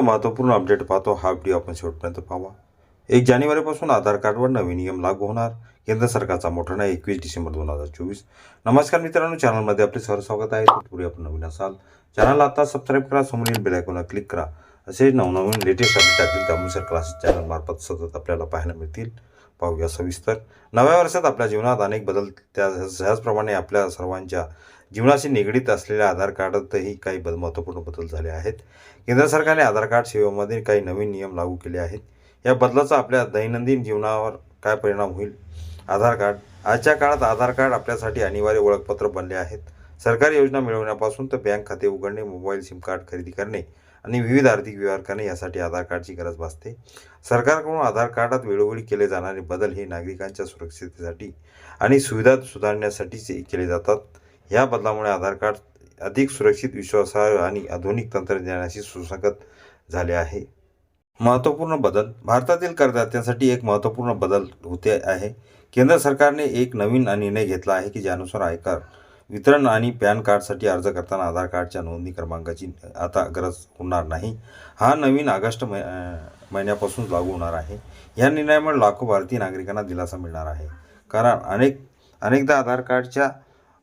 महत्त्वपूर्ण अपडेट पाहतो. हा व्हिडिओ आपण शेवटपर्यंत पाहावा एक जानेवारीपासून आधार कार्डवर नवीन नियम लागू होणार. केंद्र सरकारचा मोठा नाही एकवीस डिसेंबर दोन हजार चोवीस. नमस्कार मित्रांनो चॅनलमध्ये आपले सर स्वागत आहे. तत्पूर्वी आपण नवीन असाल चॅनलला आता सबस्क्राईब करा समोरील बेल आयकॉनला क्लिक करा. असे नवनवीन लेटेस्ट अपडेट टाकतील त्यानुसार क्लासेस चॅनलमार्फत सतत आपल्याला पाहायला मिळतील. पाहूया सविस्तर. नव्या वर्षात आपल्या जीवनात अनेक बदल त्या सहजप्रमाणे आपल्या सर्वांच्या जीवनाशी निगडीत असलेल्या आधार कार्डातही काही बद महत्त्वपूर्ण बदल झाले आहेत. केंद्र सरकारने आधार कार्ड सेवेमध्ये काही नवीन नियम लागू केले आहेत. या बदलाचा आपल्या दैनंदिन जीवनावर काय परिणाम होईल? आधार कार्ड आजच्या काळात आधार कार्ड आपल्यासाठी अनिवार्य ओळखपत्र बनले आहेत. सरकारी योजना मिळवण्यापासून तर बँक खाते उघडणे मोबाईल सिम कार्ड खरेदी करणे आणि विविध आर्थिक व्यवहार करणे यासाठी आधार कार्डची गरज भासते. सरकारकडून आधार कार्डात वेळोवेळी केले जाणारे बदल हे नागरिकांच्या सुरक्षिततेसाठी आणि सुविधा सुधारण्यासाठीच केले जातात. या बदलामुळे आधार कार्ड अधिक सुरक्षित विश्वासार्ह आणि आधुनिक तंत्रज्ञानाशी सुसंगत झाले आहे. महत्त्वपूर्ण बदल. भारतातील करदात्यांसाठी एक महत्त्वपूर्ण बदल होते आहे. केंद्र सरकारने एक नवीन निर्णय घेतला आहे की ज्यानुसार आयकर वितरण आणि पॅन कार्डसाठी अर्ज करताना आधार कार्डच्या नोंदणी क्रमांकाची आता गरज होणार नाही. हा नवीन ऑगस्ट मै महिन्यापासून लागू होणार आहे. या निर्णयामुळे लाखो भारतीय नागरिकांना दिलासा मिळणार आहे. कारण अनेक अनेकदा आधार कार्डच्या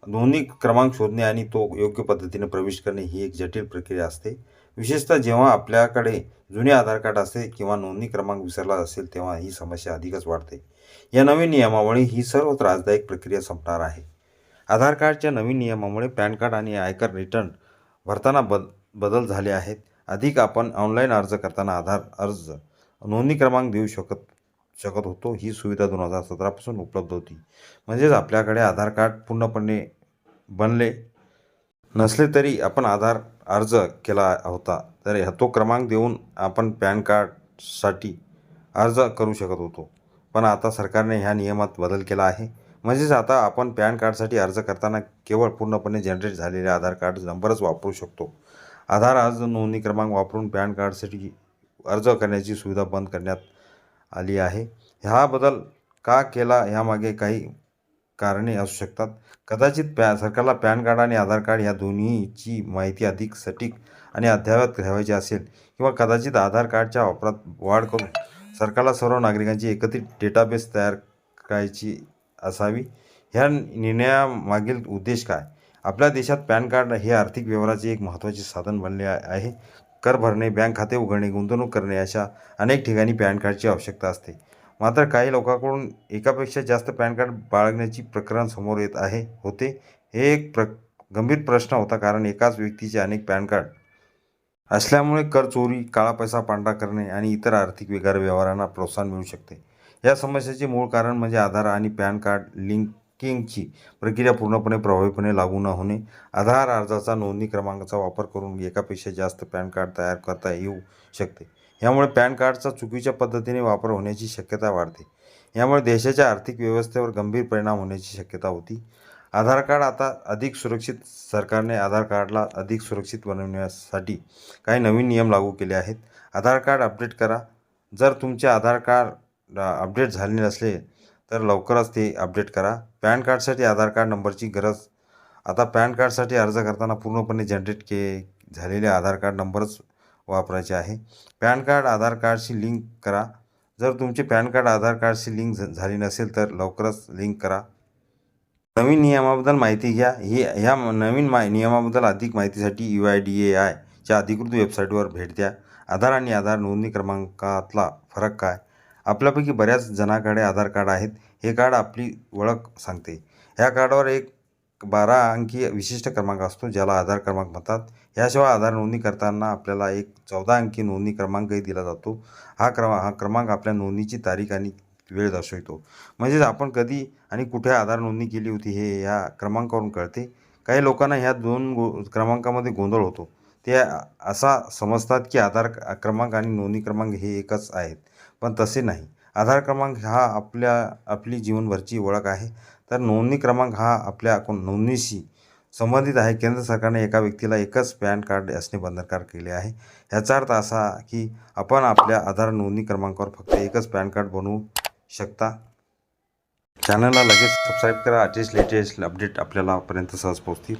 नोंदणी क्रमांक शोधणे आणि तो योग्य पद्धतीने प्रवेश करणे ही एक जटिल प्रक्रिया असते. विशेषतः जेव्हा आपल्याकडे जुने आधार कार्ड असते किंवा नोंदणी क्रमांक विसरला असेल तेव्हा ही समस्या अधिकच वाढते. या नवीन नियमामुळे ही सर्व त्रासदायक प्रक्रिया संपणार आहे. आधार कार्डच्या नवीन नियमामुळे पॅन कार्ड आणि आयकर रिटर्न भरताना बद बदल झाले आहेत. अधिक आपण ऑनलाईन अर्ज करताना आधार अर्ज नोंदणी क्रमांक देऊ शकत शकत होतो. ही सुविधा दोन हजार सतरापासून उपलब्ध होती. म्हणजेच आपल्याकडे आधार कार्ड पूर्णपणे बनले. नसले तरी आपण आधार अर्ज केला होता तर तो क्रमांक देऊन आपण पॅन कार्डसाठी अर्ज करू शकत होतो. पण आता सरकारने ह्या नियमात बदल केला आहे. म्हणजेच आता आपण पॅन कार्डसाठी अर्ज करताना केवळ पूर्णपणे जनरेट झालेले आधार कार्ड नंबरच वापरू शकतो. आधार अर्ज नोंदणी क्रमांक वापरून पॅन कार्डसाठी अर्ज करण्याची सुविधा बंद करण्यात आली आहे. हा बदल का केला? ह्यामागे काही कारणे असू शकतात. कदाचित पॅ सरकारला पॅन कार्ड आणि आधार कार्ड या दोन्हीची माहिती अधिक सटीक आणि अद्ययावत ठेवायची असेल किंवा कदाचित आधार कार्डच्या वापरात वाढ करून सरकारला सर्व नागरिकांची एकत्रित डेटाबेस तयार करायची असावी. ह्या निर्णयामागील उद्देश काय? आपल्या देशात पॅन कार्ड हे आर्थिक व्यवहाराचे एक महत्त्वाचे साधन बनले आहे. कर भरणे बँक खाते उघडणे गुंतवणूक करणे अशा अनेक ठिकाणी पॅन कार्डची आवश्यकता असते. मात्र काही लोकांकडून एकापेक्षा जास्त पॅन कार्ड बाळगण्याची प्रकरण समोर येत आहे होते. हे एक प्र गंभीर प्रश्न होता कारण एकाच व्यक्तीचे अनेक पॅन कार्ड असल्यामुळे कर चोरी काळा पैसा पांढरा करणे आणि इतर आर्थिक वेगार व्यवहारांना प्रोत्साहन मिळू शकते. या समस्येचे मूळ कारण म्हणजे आधार आणि पॅन कार्ड लिंकिंगची प्रक्रिया पूर्णपणे प्रभावीपणे लागू न होणे. आधार अर्जाचा नोंदणी क्रमांकाचा वापर करून एकापेक्षा जास्त पॅन कार्ड तयार करता येऊ शकते. यामुळे पॅन कार्डचा चुकीच्या पद्धतीने वापर होण्याची शक्यता वाढते. यामुळे देशाच्या आर्थिक व्यवस्थेवर गंभीर परिणाम होण्याची शक्यता होती. आधार कार्ड आता अधिक सुरक्षित सरकारने आधार कार्डला अधिक सुरक्षित बनवण्यासाठी काही नवीन नियम लागू केले आहेत. आधार कार्ड अपडेट करा. जर तुमचे आधार कार्ड अपडेट झाले नसले तर लवकरच ते अपडेट करा. पॅन कार्डसाठी आधार कार्ड नंबरची गरज आता पॅन कार्डसाठी अर्ज करताना पूर्णपणे जनरेट के झालेले आधार कार्ड नंबरच वापरायचे आहे. पॅन कार्ड आधार कार्डशी लिंक करा. जर तुमचे पॅन कार्ड आधार कार्डशी लिंक झाली नसेल तर लवकरच लिंक करा. नवीन नियमाबद्दल माहिती घ्या. ही ह्या नवीन मा नियमाबद्दल अधिक माहितीसाठी यू आय डी ए आयच्या अधिकृत वेबसाईटवर भेट द्या. आधार आणि आधार नोंदणी क्रमांकातला फरक काय? आपल्यापैकी बऱ्याच जणांकडे आधार कार्ड आहेत. हे कार्ड आपली ओळख सांगते. ह्या कार्डावर एक बारा अंकी विशिष्ट क्रमांक असतो ज्याला आधार क्रमांक म्हणतात. याशिवाय आधार नोंदणी करताना आपल्याला एक चौदा अंकी नोंदणी क्रमांकही दिला जातो. हा क्रमा हा क्रमांक आपल्या नोंदणीची तारीख आणि वेळ दर्शवितो. म्हणजेच आपण कधी आणि कुठे आधार नोंदणी केली होती हे ह्या क्रमांकावरून कळते. काही लोकांना ह्या दोन गो क्रमांकामध्ये गोंधळ होतो. ते असा समजतात की आधार क्रमांक आणि नोंदणी क्रमांक हे एकच आहेत पण तसे नाही. आधार क्रमांक हा आपल्या आपली जीवनभरची ओळख आहे. तर नोंदणी क्रमांक हा आपल्या नोंदणीशी संबंधित आहे. केंद्र सरकारने एका व्यक्तीला एकच पॅन कार्ड असणे बंधनकारक केले आहे. ह्याचा अर्थ असा की आपण आपल्या आधार नोंदणी क्रमांकावर फक्त एकच पॅन कार्ड बनवू शकता. चॅनलला लगेच सबस्क्राईब करा. अटेस्ट लेटेस्ट अपडेट आपल्याला पर्यंत सहज पोहोचतील.